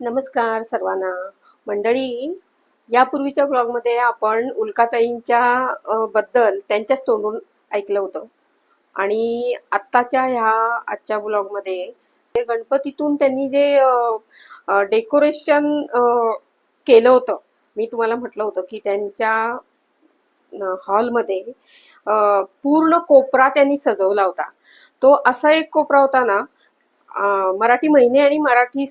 नमस्कार सर्वांना. मंडळी यापूर्वीच्या ब्लॉगमध्ये आपण उल्काताईंच्या बद्दल त्यांच्याच तोंडून ऐकलं होतं. आणि आत्ताच्या ह्या आजच्या ब्लॉगमध्ये ते गणपतीतून त्यांनी जे डेकोरेशन केलं होतं मी तुम्हाला म्हटलं होतं की त्यांच्या हॉलमध्ये पूर्ण कोपरा त्यांनी सजवला होता. तो असा एक कोपरा होता ना मराठी महिने आणि मराठी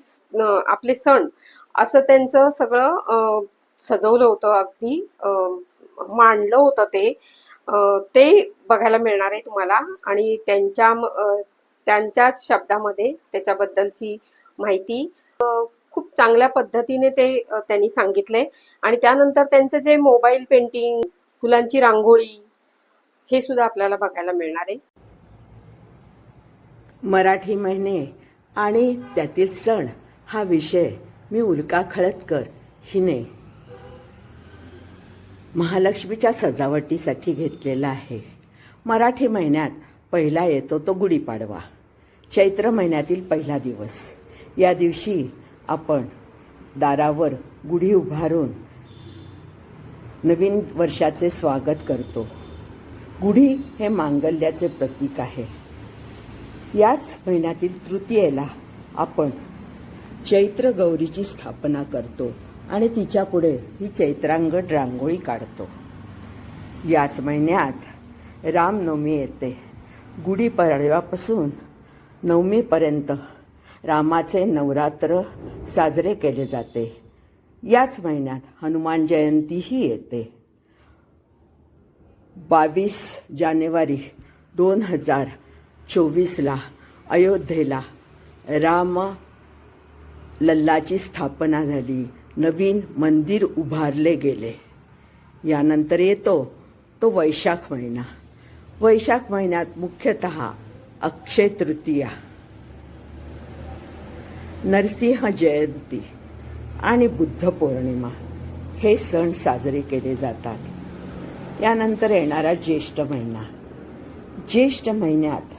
आपले सण असं त्यांचं सगळं सजवलं होतं अगदी. मांडलं होतं ते. ते बघायला मिळणार आहे तुम्हाला. आणि त्यांच्या त्यांच्याच शब्दामध्ये त्याच्याबद्दलची माहिती. खूप चांगल्या पद्धतीने ते त्यांनी सांगितले. आणि त्यानंतर त्यांचं जे मोबाईल पेंटिंग फुलांची रांगोळी हे सुद्धा आपल्याला बघायला मिळणार आहे. मराठी महिने आणि त्यातील सण हा विषय मी उल्का खळदकर हिने महालक्ष्मीच्या सजावटीसाठी घेतलेला आहे. मराठी महिन्यात पहिला येतो तो गुढीपाडवा. चैत्र महिन्यातील पहिला दिवस. या दिवशी आपण दारावर गुढी उभारून नवीन वर्षाचे स्वागत करतो. गुढी हे मांगल्याचे प्रतीक आहे. याच महिन्यातील तृतीयेला आपण चैत्र गौरीची स्थापना करतो आणि तिच्या पुढे ही चैत्रांगण रांगोळी काढतो. याच महिन्यात रामनवमी येते. गुढीपाडव्यापासून नवमीपर्यंत रामाचे नवरात्र साजरे केले जाते. याच महिन्यात हनुमान जयंतीही येते. बावीस जानेवारी दोन हजार चोवीसला अयोध्येला. राम लल्लाची स्थापना झाली. नवीन मंदिर उभारले गेले. यानंतर येतो तो वैशाख महिना. वैशाख महिन्यात मुख्यतः अक्षय तृतीया नरसिंह जयंती आणि बुद्ध पौर्णिमा हे सण साजरे केले जातात. यानंतर येणारा ज्येष्ठ महिना. ज्येष्ठ महिन्यात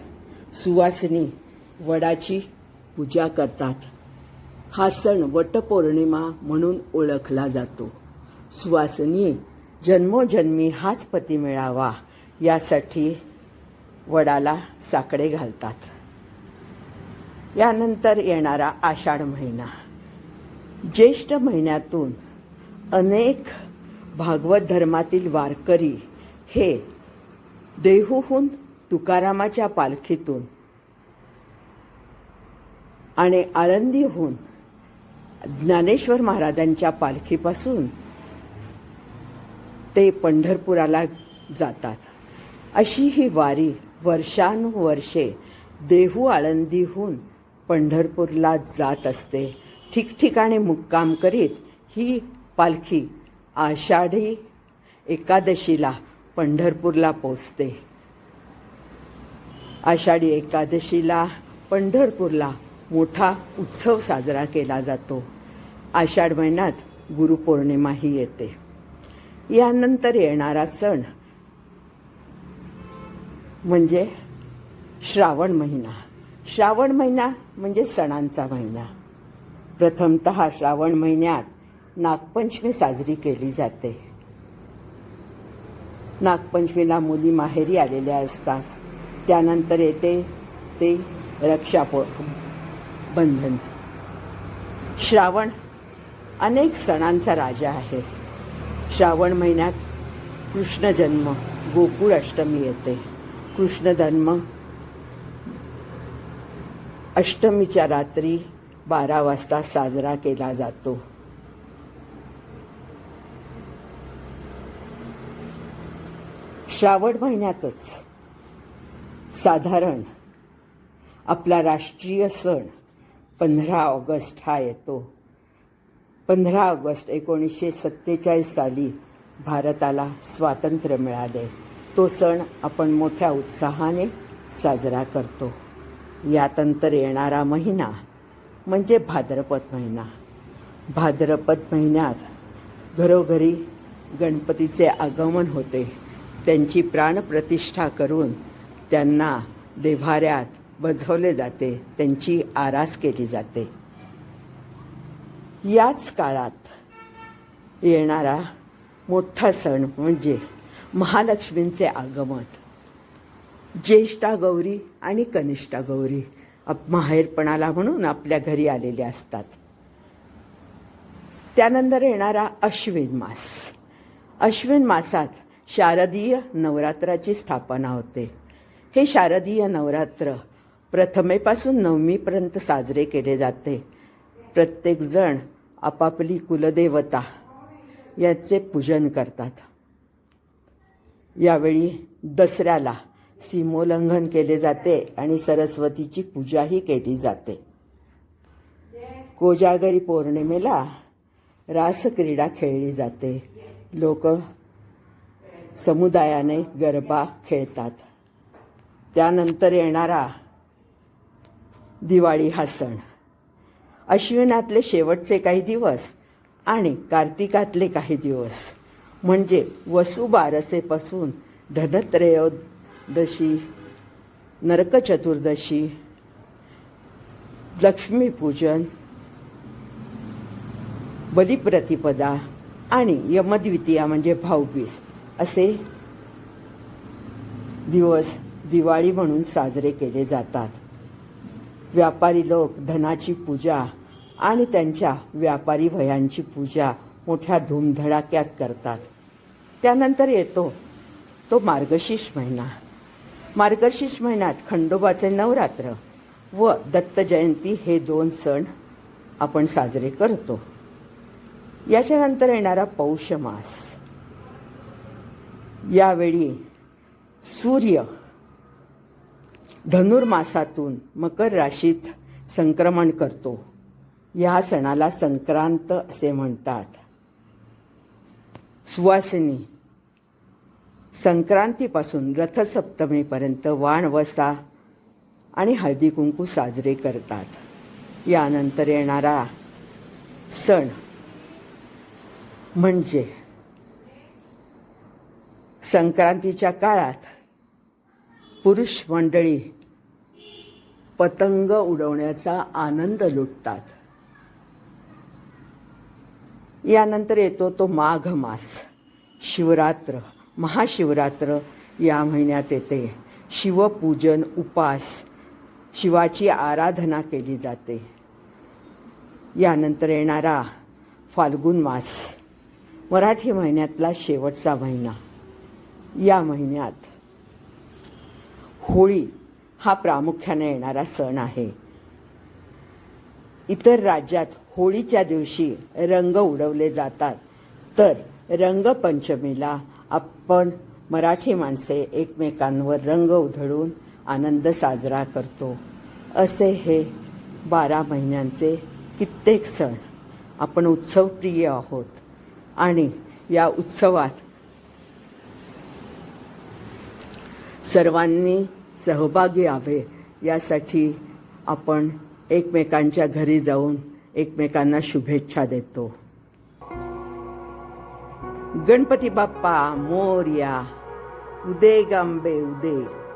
सुवासिनी वडाची पूजा करतात. हा सण वटपौर्णिमा म्हणून ओळखला जातो. सुवासिनी जन्मोजन्मी हाच पती मिळावा यासाठी वडाला साकडे घालतात. यानंतर येणारा आषाढ महिना. ज्येष्ठ महिन्यातून अनेक भागवत धर्मातील वारकरी हे देहूहून तुकारामाच्या पालखीतून. आणि आळंदीहून ज्ञानेश्वर महाराजांच्या पालखीपासून ते पंढरपुराला जातात. अशी ही वारी वर्षानुवर्षे देहू आळंदीहून पंढरपूरला जात असते. ठिकठिकाणी मुक्काम करीत ही पालखी आषाढी एकादशीला पंढरपूरला पोचते. आषाढी एकादशीला पंढरपूरला मोठा उत्सव साजरा केला जातो. आषाढ महिन्यात गुरुपौर्णिमाही येते. यानंतर येणारा सण म्हणजे श्रावण महिना. श्रावण महिना म्हणजे सणांचा महिना. प्रथमत श्रावण महिन्यात नागपंचमी साजरी केली जाते. नागपंचमीला मुली माहेरी आलेल्या असतात. त्यानंतर येते ते रक्षापो बंधन. श्रावण अनेक सणांचा राजा आहे. श्रावण महिन्यात कृष्ण जन्म गोकुळ अष्टमी येते. कृष्ण जन्म अष्टमीच्या रात्री बारा वाजता साजरा केला जातो. श्रावण महिन्यातच साधारण आपला राष्ट्रीय सण पंधरा ऑगस्ट हा येतो. पंधरा ऑगस्ट एकोणीसशे सत्तेचाळीस साली भारताला स्वातंत्र्य मिळाले. तो सण आपण मोठ्या उत्साहाने साजरा करतो. यातंतर येणारा महिना म्हणजे भाद्रपद महिना. भाद्रपद महिन्यात घरोघरी गणपतीचे आगमन होते. त्यांची प्राणप्रतिष्ठा करून त्यांना देव्हाऱ्यात बजवले जाते त्यांची आरास केली जाते. याच काळात येणारा मोठा सण म्हणजे महालक्ष्मींचे आगमन. ज्येष्ठा गौरी आणि कनिष्ठा गौरी आप- माहेरपणाला म्हणून आपल्या घरी आलेले असतात. त्यानंतर येणारा अश्विन मास. अश्विन मासात शारदीय नवरात्राची स्थापना होते. हे शारदीय नवरात्र प्रथमेपासून नवमीपर्यंत साजरे केले जाते. प्रत्येकजण आपापली कुलदेवता याचे पूजन करतात. यावेळी दसऱ्याला सीमोल्लंघन केले जाते आणि सरस्वतीची पूजाही केली जाते. कोजागरी पौर्णिमेला रासक्रीडा खेळली जाते. लोक समुदायाने गरबा खेळतात. त्यानंतर येणारा दिवाळी हा सण. अश्विनातले शेवटचे काही दिवस आणि कार्तिकातले काही दिवस. म्हणजे वसुबारसेपासून धनत्रयोदशी नरक चतुर्दशी लक्ष्मीपूजन बलिप्रतिपदा आणि यमद्वितीया म्हणजे भाऊबीज असे दिवस दिवाळी म्हणून साजरे केले जातात. व्यापारी लोक धनाची पूजा आणि त्यांच्या व्यापारी वयांची पूजा मोठ्या धूमधडाक्यात करतात. त्यानंतर येतो तो मार्गशीर्ष महिना. मार्गशीर्ष महिन्यात खंडोबाचे नवरात्र व दत्त जयंती हे दोन सण आपण साजरे करतो. याच्यानंतर येणारा पौष मास. यावेळी सूर्य धनुर्मासातून मकर राशीत संक्रमण करतो. या सणाला संक्रांत असे म्हणतात. सुवासिनी संक्रांतीपासून रथसप्तमीपर्यंत वाणवसा आणि हळदी कुंकू साजरे करतात. यानंतर येणारा सण म्हणजे संक्रांतीच्या काळात पुरुष मंडळी पतंग उडवण्याचा आनंद लुटतात. यानंतर येतो तो माघ मास शिवरात्र महाशिवरात्र. या महिन्यात येते. शिवपूजन उपास शिवाची आराधना केली जाते. यानंतर येणारा फाल्गुन मास मराठी महिन्यातला शेवटचा महिना. या महिन्यात होळी हा प्रामुख्याने येणारा सण आहे. इतर राज्यात होळीच्या दिवशी रंग उडवले जातात. तर रंगपंचमीला आपण मराठी माणसे एकमेकांवर रंग उधळून आनंद साजरा करतो. असे हे बारा महिन्यांचे कित्येक सण आपण उत्सवप्रिय आहोत. आणि या उत्सवात सर्वांनी सहभागी हवे यासाठी आपण एकमेकांच्या घरी जाऊन एकमेकांना शुभेच्छा देतो. गणपती बाप्पा मोर्या उदे गांबे उदे.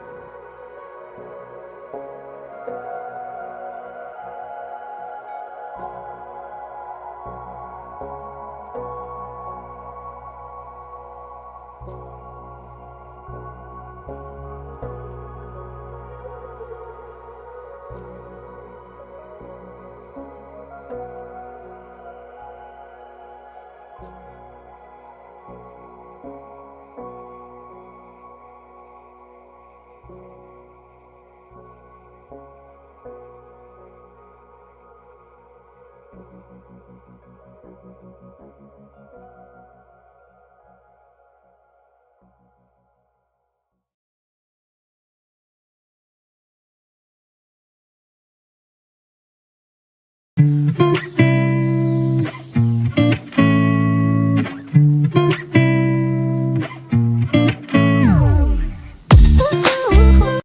you.